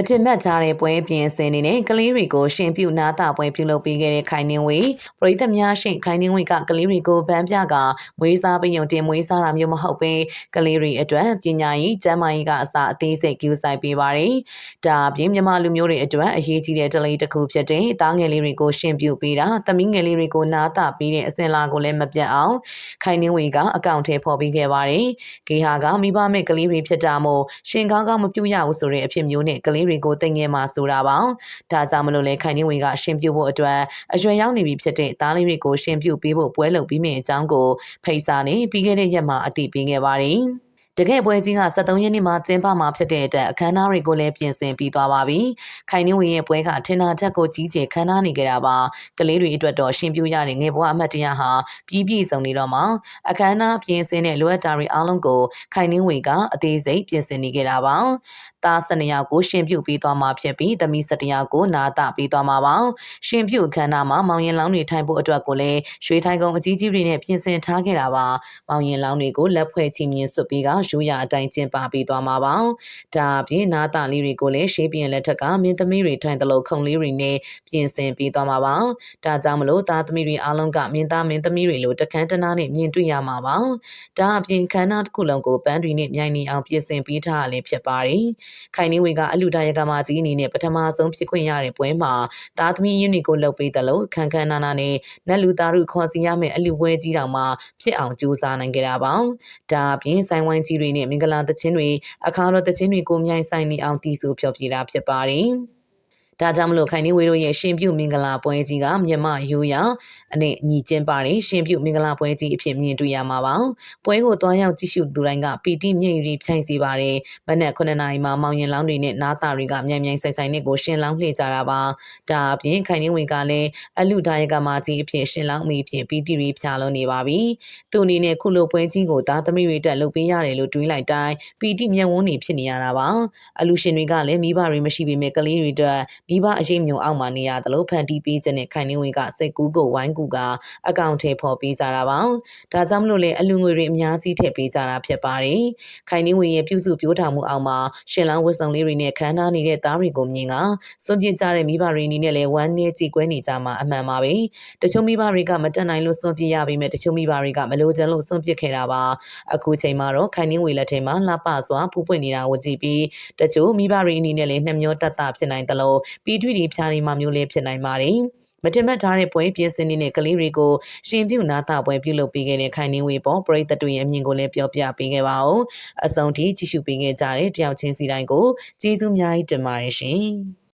မတင်မှတ်ကြတဲ့ပွဲပြင်ဆင်နေတဲ့ကလေးတွေကိုရှင်ပြုနာတာပွဲပြုလုပ်ပေးခဲ့တဲ့ခိုင်နှင်းဝေပရိသတ်များရှင်ခိုင်နှင်းဝေကကလေးတွေကိုဗန်းပြကမွေးစားပယုံတင်မွေးစားတာမျိုးမဟုတ်ပဲကလေးတွေအတွက်ပညာရေးကျန်းမာရေးကအစအသေးစိတ်ကူးဆိုင်ပေးပါတယ်။ဒါအပြင်မြန်မာလူမျိုးတွေအတွက်အရေးကြီးတဲ့တလေးတစ်ခုဖြစ်တဲ့တားငယ်လေးတွေကိုရှင်ပြုပေးတာသမီးငယ်လေးတွေကိုနာတာပေးတဲ့အစဉ်လာကိုလည်းမပြတ်အောင်ခိုင်နှင်းဝေကအကောင့်ထဲပေါ်ပေးခဲ့ပါတယ်။ဂေဟာကမိဘမဲ့ကလေးတွေဖြစ်တာမို့ရှင်ကောင်းကောင်းမပြုတ်ရဘူးဆိုတဲ့အဖြစ်မျိုးနဲ့ကလေးတွေကိုတင်ငယ်မှာဆိုတာပါ။ဒါကြောင့်မလို့လေခိုင်နှင်းဝေကရှင်ပြုတ်ဖို့အတွက်အရွယ်ရောက်နေပြီဖြစ်တဲ့သားလေးတွေကိုရှင်ပြုတ်ပေးဖို့ပွဲလုပ်ပြီးမြင်အကြောင်းကိုဖိတ်စာနဲ့ပြီးခဲ့တဲ့ရက်မှာအတည်ပြုခဲ့ပါတယ်။ တကယ်ပွဲကြီးက73ရက်နေ့မှာကျင်းပမှာဖြစ်တဲ့အတွက်အခမ်းအနားတွေကိုလည်းပြင်ဆင်ပြီးသွားပါပြီ။ခိုင်နှင်းဝင်ရဲ့ပွဲကထင်တာထက်ကိုကြီးကျယ်ခမ်းနားနေကြတာပါ။ကလေးတွေအတွက်တော့ရှင်ပြရတဲ့ငယ်ဘဝအမတ်တရားဟာပြီးပြည့်စုံနေတော့မှအခမ်းအနားပြင်ဆင်တဲ့လိုအပ်တာတွေအားလုံးကိုခိုင်နှင်းဝင်ကအသေးစိတ်ပြင်ဆင်နေကြတာပါ။သား၁၂ယောက်ကိုရှင်ပြုတ်ပေးသွားမှာဖြစ်ပြီးသမီး၁၁ယောက်ကိုနာတာပေးသွားမှာပါ။ရှင်ပြုတ်ခမ်းနားမှာမောင်ရင်လောင်းတွေထိုင်ဖို့အတွက်ကိုလည်းရွှေထိုင်ကုန်းအကြီးကြီးတွေနဲ့ပြင်ဆင်ထားခဲ့တာပါ။မောင်ရင်လောင်းတွေကိုလက်ဖွဲ့ချီမြင်စွပ်ပြီးကရိုးရာအတိုင်းကျင်းပပေးသွားမှာပါ။ဒါအပြင်နာတာလေးတွေကိုလည်းရှေးပြင်လက်ထက်ကမင်းသမီးတွေထိုင်တလို့ခုံလေးတွေနဲ့ပြင်ဆင်ပေးသွားမှာပါ။ဒါကြောင့်မလို့သားသမီးတွေအားလုံးကမင်းသားမင်းသမီးတွေလိုတခန်းတနာနဲ့မြင်တွေ့ရမှာပါ။ဒါအပြင်ခန်းနာတစ်ခုလုံးကိုပန်းတွေနဲ့မြိုင်နေအောင်ပြင်ဆင်ပေးထားရလည်းဖြစ်ပါတယ်။ခိုင်နေဝေကအလူဒါယကမာကြီးအနေနဲ့ပထမဆုံးဖြစ်ခွင့်ရတဲ့ပွဲမှာသားသမီးရင်းတွေကိုလှုပ်ပေးတယ်လို့ခန်းခန်းနာနာနဲ့နတ်လူသားတို့ခေါ်စီရမယ့်အလူပွဲကြီးတောင်မှဖြစ်အောင်ကြိုးစားနိုင်ကြတာပါ။ဒါအပြင်ဆိုင်ဝိုင်းကြီးတွေနဲ့မင်္ဂလာသချင်းတွေအခါတော်သချင်းတွေကိုမြိုင်ဆိုင်နေအောင်တီးဆိုဖျော်ဖြေတာဖြစ်ပါတယ်။ ဒါကြောင့်မလို့ခိုင်နေဝေတို့ရဲ့ရှင်ပြုမင်္ဂလာပွဲကြီးကမြမရိုးရာအနေညီကျင်းပါတယ်ရှင်ပြုမင်္ဂလာပွဲကြီးအဖြစ်မြင်တွေ့ရမှာပါပွဲကိုတွားရောက်ကြည့်ရှုသူတိုင်းကပီတိမြင့်ရီဖြိုင်စီပါတယ်မနက်9နာရီမှာမောင်ရင်လောင်းတွေနဲ့နားတာတွေကမြန်မြန်ဆိုင်ဆိုင်နဲ့ကိုရှင်လောင်းလှည့်ကြတာပါဒါအပြင်ခိုင်နေဝေကလည်းအလူဒါယကမာကြီးအဖြစ်ရှင်လောင်းမိဖြစ်ပီတိရီဖြာလုံးနေပါပြီသူအနေနဲ့ခုလိုပွဲကြီးကိုသားသမီးတွေတက်လုပ်ပေးရတယ်လို့တွေးလိုက်တိုင်းပီတိမြတ်ဝန်းနေဖြစ်နေရတာပါအလူရှင်တွေကလည်းမိဘတွေမရှိပေမဲ့ကလေးတွေအတွက်မိဘအရေးမြုံအောက်မှာနေရတယ်လို့ဖန်တီးပေးခြင်းနဲ့ခိုင်နှင်းဝင်းကစိတ်ကူးကိုဝိုင်းကူကအကောင့်ထဲပေါ်ပေးကြတာပါ။ဒါကြောင့်မလို့လေအလူငွေတွေအများကြီးထည့်ပေးကြတာဖြစ်ပါတယ်။ခိုင်နှင်းဝင်းရဲ့ပြုစုပြောထားမှုအောက်မှာရှင်လောင်းဝတ်စုံလေးတွေနဲ့ခန်းထားနေတဲ့သားတွေကိုမြင်ကစွန့်ပစ်ကြတဲ့မိဘတွေအနေနဲ့လည်းဝမ်းနည်းကြည်ကွဲနေကြမှာအမှန်ပါပဲ။တချို့မိဘတွေကမတက်နိုင်လို့စွန့်ပစ်ရပေမဲ့တချို့မိဘတွေကမလိုချင်လို့စွန့်ပစ်ခဲ့တာပါ။အခုချိန်မှာတော့ခိုင်နှင်းဝေလက်ထဲမှာလှပစွာဖူးပွင့်နေတာကိုကြည့်ပြီးတချို့မိဘတွေအနေနဲ့လည်းနှမျောတတ်တာဖြစ်နိုင်တယ်လို့ပြီးထွေတွေဖြာနေမှမျိုးလေးဖြစ်နိုင်ပါတယ်မတင်မှတ်ထားတဲ့ပွဲပြင်ဆင်နေတဲ့ကလေးတွေကိုရှင်ပြုနာတာပွဲပြုလုပ်ပေးခဲ့တဲ့ခိုင်နှင်းဝေပေါ်ပရိသတ်တွေရဲ့အမြင်ကိုလည်းပြောပြပေးခဲ့ပါဦးအဆုံးထိကြည့်ရှုပေးခဲ့ကြတဲ့တယောက်ချင်းစီတိုင်းကိုကျေးဇူးများကြီးတင်ပါတယ်ရှင်